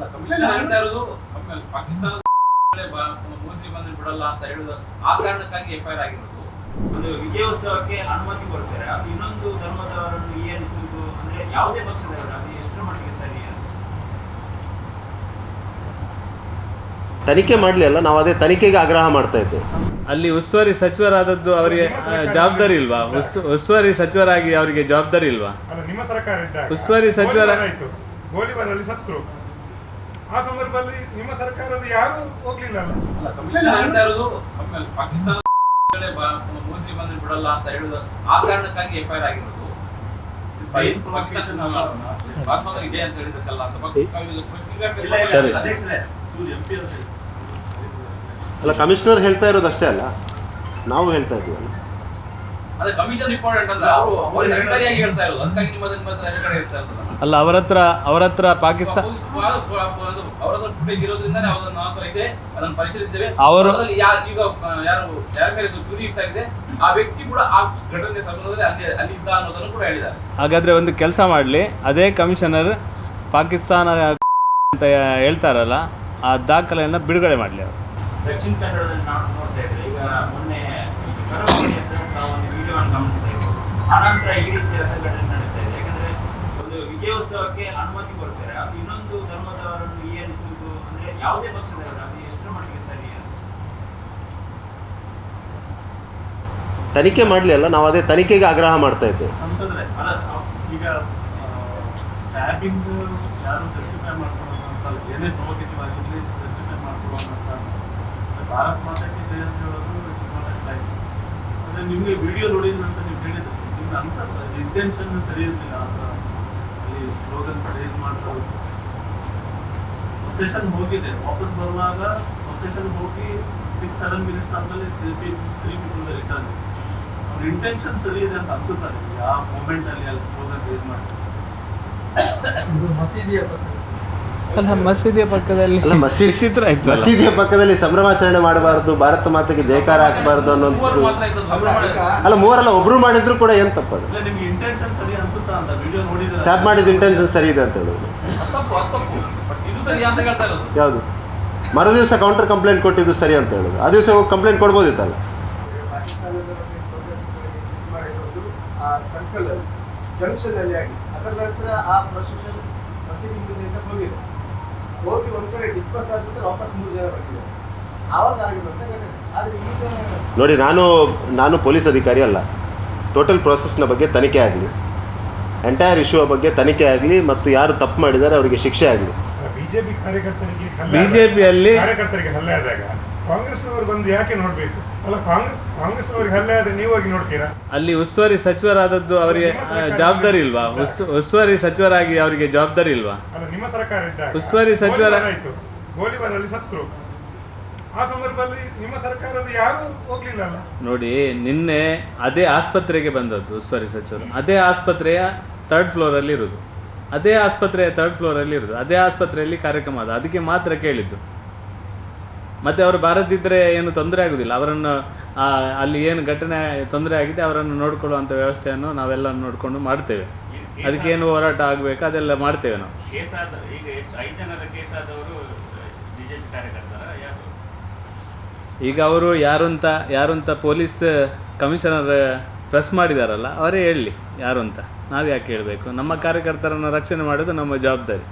ಅಲ್ಲ ಕಮಿಷನ್ ಹೇಳ್ತಾ ಇರೋದು ಪಾಕಿಸ್ತಾನದ ಕಡೆ ಬ- ಮೋದಿ ಬಂದ್ರೆ ಬಿಡಲ್ಲ ಅಂತ ಹೇಳುದು. ಆ ಕಾರಣಕ್ಕಾಗಿ ಎಫ್ ಐ ಆರ್ ಆಗಿರೋದು. ಒಂದು ವಿಜಯೋತ್ಸವಕ್ಕೆ ಅನುಮತಿ ಕೊಡ್ತಾರೆ. ಅದು ಇನ್ನೊಂದು ಧರ್ಮದವರನ್ನು ಏರಿಸುವುದು ಅಂದ್ರೆ ಯಾವುದೇ ಪಕ್ಷದವರು ಅದು ಎಷ್ಟರ ಮಟ್ಟಿಗೆ ಸರಿ ಅಂತ. ತನಿಖೆ ಮಾಡಲಿ ಅಲ್ಲ ನಾವು ಅದೇ ತನಿಖೆಗೆ ಆಗ್ರಹ ಮಾಡ್ತಾ ಇದ್ದೇವೆ. ಅಲ್ಲಿ ಉಸ್ತುವಾರಿ ಸಚಿವರಾದದ್ದು ಅವರಿಗೆ ಜವಾಬ್ದಾರಿ ಇಲ್ವಾ? ಉಸ್ತು ಉಸ್ತುವಾರಿ ಸಚಿವರಾಗಿ ಅವರಿಗೆ ಜವಾಬ್ದಾರಿ ಇಲ್ವಾ? ಉಸ್ತುವಾರಿ ಸಚಿವರ- ಸತ್ರು. ಆ ಸಂದರ್ಭದಲ್ಲಿ ನಿಮ್ಮ ಸರ್ಕಾರದ ಯಾರು ಹೋಗ್ಲಿಲ್ಲ ಅಲ್ಲ? ಅಲ್ಲ ಕಮಿಷನ್ ಇರೋದು ಆಮೇಲೆ ಪಾಕಿಸ್ತಾನದ ಕಡೆ ಬ- ಮೋದಿ ಬಂದ್ರೆ ಬಿಡಲ್ಲ ಅಂತ ಹೇಳುದು ಆ ಕಾರಣಕ್ಕಾಗಿ ಎಫ್ಐಆರ್ ಆಗಿರೋದು. ಪಾಕಿಸ್ತಾನ ಪಾಕಿಸ್ತಾನ ಇದೆ ಅಂತ ಹೇಳಿದಕ್ಕಲ್ಲ. ಅಲ್ಲ ಕಮಿಷನರ್ ಹೇಳ್ತಾ ಇರೋದು ಅಷ್ಟೇ ಅಲ್ಲ. ನಾವು ಹೇಳ್ತಾ ಇದ್ದೀವಲ್ಲ. ಅದೇ ಕಮಿಷನ್ ಇಂಪಾರ್ಟೆಂಟ್ ಅಂದ್ರೆ ಅವರು ಅವರು ಹೇಳ್ತಾ ಇರೋದು. ಅದಕ್ಕಾಗಿ ನಿಮ್ಮ ಕಡೆ ಹೇಳ್ತಾ ಇರೋದಲ್ಲ ಅಲ್ಲ ಅವರ ಹತ್ರ ಅವರ ಹತ್ರ ಪಾಕಿಸ್ತಾನ ಅವರು- ಹಾಗಾದ್ರೆ ಒಂದು ಕೆಲಸ ಮಾಡಲಿ. ಅದೇ ಕಮಿಷನರ್ ಪಾಕಿಸ್ತಾನ ಅಂತ ಹೇಳ್ತಾರಲ್ಲ ಆ ದಾಖಲೆಯನ್ನು ಬಿಡುಗಡೆ ಮಾಡಲಿ ಅವರು. ದಕ್ಷಿಣ ಕನ್ನಡದಲ್ಲಿ ನಾವು ನೋಡ್ತಾ ಈಗ ಮೊನ್ನೆ ಈ ಕರಾವಳಿ ಹತ್ರ ನಾವು ಒಂದು ವಿಡಿಯೋವನ್ನು ಗಮನಿಸ್ತಾ ಇದ್ದೀವಿ ಆನಂತರ ಈ ರೀತಿಯ ಸಂಘಟನೆ ನಡೀತಾ ಇದೆ. ಒಂದು ವಿಜಯೋತ್ಸವಕ್ಕೆ ಅನುಮತಿ ಕೊಡ್ತಾರೆ. ಅದು ಇನ್ನೊಂದು ಧರ್ಮದವರನ್ನು ಏರಿಸುವುದು ಅಂದ್ರೆ ಯಾವುದೇ ಪಕ್ಷದವರು ಅದು ಎಷ್ಟರ ಮಟ್ಟಿಗೆ ಸರಿ ತನಿಖೆ ಮಾಡಲಿ ಅಲ್ಲ ನಾವು ಅದೇ ತನಿಖೆಗೆ ಆಗ್ರಹ ಮಾಡ್ತಾ ಇದ್ದೇವೆ ಅಲ್ಲ ಸ- ಈಗ ಸ್ಟ್ಯಾಬಿಂಗ್ ಯಾರು ಜಸ್ಟಿಫೈ ಮಾಡ್ಕೊಳ್ಳೋದು ಅಂತ ಏನೇ ಪ್ರೊವೋಕೇಟಿವ್ ಆಗಿರಲಿ ಜಸ್ಟಿಫೈ ಮಾಡ್ಕೊಳ್ಳೋದು ಅಂತ ಭಾರತ್ ಮಾತಾಕ್ಕೆ ಜಯ ಅಂತ ಹೇಳೋದು ಇಟ್ ನಾಟ್ ಅಂದರೆ ನಿಮಗೆ ವಿಡಿಯೋ ನೋಡಿದ್ರಂತ ನೀವು ಹೇಳಿದ್ರೆ ನಿಮ್ಗೆ ಅನ್ಸತ್ತೆ? ಇಂಟೆನ್ಷನ್ ಸರಿ ಇರಲಿಲ್ಲ ಅಂತ. ಅಲ್ಲಿ ಸ್ಲೋಗನ್ಸ್ ರೇಸ್ ಮಾಡ್ತಾರೆ ಪ್ರೊಸೆಷನ್ ಹೋಗಿದೆ. ವಾಪಸ್ ಬರುವಾಗ ಪ್ರೊಸೆಷನ್ ಹೋಗಿ ಸಿಕ್ಸ್ ಸೆವೆನ್ ಮಿನಿಟ್ಸ್ ಆದಮೇಲೆ ತ್ರೀ ಪೀಪಲ್ ರಿಟರ್ನ್ ಅವ್ರ ಇಂಟೆನ್ಷನ್ ಸರಿ ಇದೆ ಅಂತ ಅನ್ಸುತ್ತಾರೆ ಯಾವ ಮೂಮೆಂಟ್ ಅಲ್ಲಿ ಅಲ್ಲಿ ಸ್ಲೋಗನ್ ರೇಸ್ ಮಾಡ್ತಾರೆ? ಅಲ್ಲ ಮಸೀದಿಯ ಪಕ್ಕದಲ್ಲಿ ಅಲ್ಲ ಮಸೀದಿ ಚಿತ್ರ ಆಯ್ತು ಮಸೀದಿಯ ಪಕ್ಕದಲ್ಲಿ ಸಂಭ್ರಮಾಚರಣೆ ಮಾಡಬಾರ್ದು ಭಾರತ ಮಾತೆಗೆ ಜಯಕಾರ ಹಾಕಬಾರ್ದು ಅನ್ನೋದು. ಅಲ್ಲ ಮೂವರಲ್ಲ ಒಬ್ರು ಮಾಡಿದ್ರು ಕೂಡ ಏನ್ ತಪ್ಪದು ಇಲ್ಲ ನಿಮ್ಗೆ ಇಂಟೆನ್ಷನ್ ಸರಿ ಅನ್ಸುತ್ತಾ ಅಂತ ವಿಡಿಯೋ ನೋಡಿದ್ರೆ? ಸ್ಟಾಪ್ ಮಾಡಿದ ಇಂಟೆನ್ಷನ್ ಸರಿ ಇದೆ ಅಂತ ಹೇಳೋದು. ಯಾವುದು? ಮರು ದಿವಸ ಕೌಂಟರ್ ಕಂಪ್ಲೇಂಟ್ ಕೊಟ್ಟಿದ್ದು ಸರಿ ಅಂತ ಹೇಳೋದು. ಆ ದಿವಸ ಹೋಗಿ ಕಂಪ್ಲೇಂಟ್ ಕೊಡ್ಬೋದಿತ್ತಲ್ಲ? ಜಂಕ್ಷನ್ ಅಲ್ಲಿ ಆಗಿ. ಅದರ ನಂತರ ಆ ಪ್ರೊಸೆಷನ್ ಮಸೀದಿ ಹೋಗಿದೆ. ಹೋಗಿ ಒಂದ್ ಕಡೆ ಡಿಸ್ಪಸ್ ಆಗ್ಬಿಟ್ಟು ವಾಪಸ್ ಮೂರು ಜನ ಬರ್ತಿದ್ದಾರೆ ಆವಾಗ ಆಗಿರುವಂತ ಘಟನೆ ಆದ್ರೆ ಈಗ ನೋಡಿ ನಾನು ನಾನು ಪೊಲೀಸ್ ಅಧಿಕಾರಿ ಅಲ್ಲ. ಟೋಟಲ್ ಪ್ರೋಸೆಸ್ನ ಬಗ್ಗೆ ತನಿಖೆ ಆಗಲಿ. ಎಂಟೈರ್ ಇಶ್ಯೂ ಬಗ್ಗೆ ತನಿಖೆ ಆಗಲಿ ಮತ್ತು ಯಾರು ತಪ್ಪು ಮಾಡಿದ್ದಾರೆ ಅವರಿಗೆ ಶಿಕ್ಷೆ ಆಗಲಿ. ಬಿಜೆಪಿ ಕಾರ್ಯಕರ್ತರಿಗೆ ಹಲ್ಲೆ BJP ಯಲ್ಲಿ- ಆದಾಗ- ಕಾರ್ಯಕರ್ತರಿಗೆ ಹಲ್ಲೆ ಆದಾಗ ಕಾಂಗ್ರೆಸ್ನವರು ಬಂದು ಯಾಕೆ ನೋಡ್ಬೇಕು? ಅಲ್ಲ ಕಾಂಗ್ರೆಸ್ ಕಾಂಗ್ರೆಸ್ನವರಿಗೆ ಹಲ್ಲೆ ಆದ್ರೆ ನೀವಾಗಿ ನೋಡ್ತೀರಾ? ಅಲ್ಲಿ ಉಸ್ತುವಾರಿ ಸಚಿವರಾದದ್ದು ಅವರಿಗೆ ಜವಾಬ್ದಾರಿ ಇಲ್ವಾ? ಉಸ್ತು ಉಸ್ತುವಾರಿ ಸಚಿವರಾಗಿ ಅವರಿಗೆ ಜವಾಬ್ದಾರಿ ಇಲ್ವಾ? ಅಲ್ಲ ನಿಮ್ಮ ಸರ್ಕಾರ ಇದ್ದಾಗ ಉಸ್ತುವಾರಿ ಸಚಿವರ- ಆಯ್ತು. ಗೋಲಿಬಾರಲ್ಲಿ ಸತ್ರು. ಆ ಸಂದರ್ಭದಲ್ಲಿ ನಿಮ್ಮ ಸರ್ಕಾರದ ಯಾರು ಹೋಗ್ಲಿಲ್ಲ ನೋಡಿ ನಿನ್ನೆ ಅದೇ ಆಸ್ಪತ್ರೆಗೆ ಬಂದದ್ದು ಉಸ್ತುವಾರಿ ಸಚಿವರು. ಅದೇ ಆಸ್ಪತ್ರೆಯ ಥರ್ಡ್ ಫ್ಲೋರಲ್ಲಿ ಇರೋದು. ಅದೇ ಆಸ್ಪತ್ರೆಯ ಥರ್ಡ್ ಫ್ಲೋರಲ್ಲಿ ಇರೋದು. ಅದೇ ಆಸ್ಪತ್ರೆಯಲ್ಲಿ ಕಾರ್ಯಕ್ರಮ ಅದು ಅದಕ್ಕೆ ಮಾತ್ರ ಕೇಳಿದ್ದು. ಮತ್ತೆ ಅವರು ಬಾರದಿದ್ದರೆ ಏನು ತೊಂದರೆ ಆಗೋದಿಲ್ಲ. ಅವರನ್ನು ಅಲ್ಲಿ ಏನು ಘಟನೆ ತೊಂದರೆ ಆಗಿದೆ ಅವರನ್ನು ನೋಡಿಕೊಳ್ಳುವಂಥ ವ್ಯವಸ್ಥೆಯನ್ನು ನಾವೆಲ್ಲ ನೋಡಿಕೊಂಡು ಮಾಡ್ತೇವೆ. ಅದಕ್ಕೆ ಏನು ಹೋರಾಟ ಆಗಬೇಕು ಅದೆಲ್ಲ ಮಾಡ್ತೇವೆ ನಾವು. ಈಗ ಅವರು ಯಾರು? ಅಂತ ಯಾರು ಅಂತ ಪೊಲೀಸ್ ಕಮಿಷನರ್ ಪ್ರೆಸ್ ಮಾಡಿದಾರಲ್ಲ ಅವರೇ ಹೇಳಲಿ ಯಾರು ಅಂತ ನಾವು ಯಾಕೆ ಹೇಳಬೇಕು? ನಮ್ಮ ಕಾರ್ಯಕರ್ತರನ್ನು ರಕ್ಷಣೆ ಮಾಡೋದು ನಮ್ಮ ಜವಾಬ್ದಾರಿ.